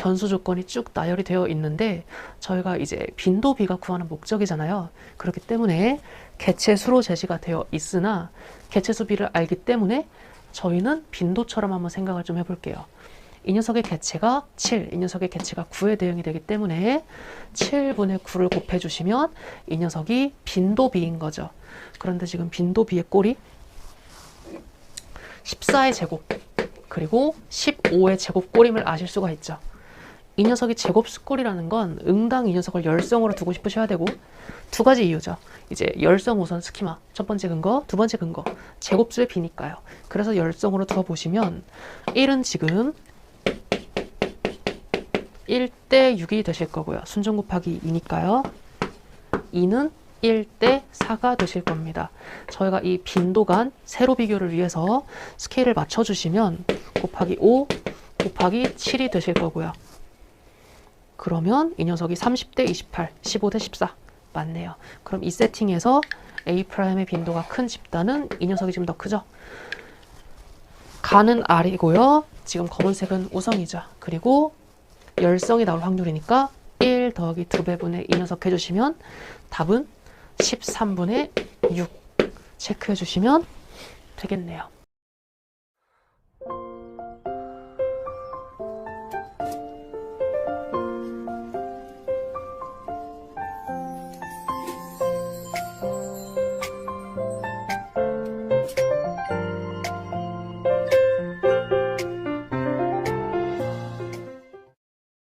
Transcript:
변수 조건이 쭉 나열이 되어 있는데 저희가 이제 빈도비가 구하는 목적이잖아요. 그렇기 때문에 개체수로 제시가 되어 있으나 개체수 비를 알기 때문에 저희는 빈도처럼 한번 생각을 좀 해볼게요. 이 녀석의 개체가 7, 이 녀석의 개체가 9에 대응이 되기 때문에 7분의 9를 곱해주시면 이 녀석이 빈도비인 거죠. 그런데 지금 빈도비의 꼴이 14의 제곱 그리고 15의 제곱 꼴임을 아실 수가 있죠. 이 녀석이 제곱 수꼴이라는 건 응당 이 녀석을 열성으로 두고 싶으셔야 되고 두 가지 이유죠. 이제 열성 우선 스키마 첫 번째 근거, 두 번째 근거 제곱수의 비니까요. 그래서 열성으로 두어 보시면 1은 지금 1대 6이 되실 거고요. 순정 곱하기 2니까요. 2는 1대 4가 되실 겁니다. 저희가 이 빈도간 세로 비교를 위해서 스케일을 맞춰주시면 곱하기 5 곱하기 7이 되실 거고요. 그러면 이 녀석이 30대 28, 15대 14 맞네요. 그럼 이 세팅에서 A'의 빈도가 큰 집단은 이 녀석이 좀더 크죠? 가는 R이고요. 지금 검은색은 우성이죠. 그리고 열성이 나올 확률이니까 1 더하기 2배분의 이 녀석 해주시면 답은 13분의 6 체크해 주시면 되겠네요.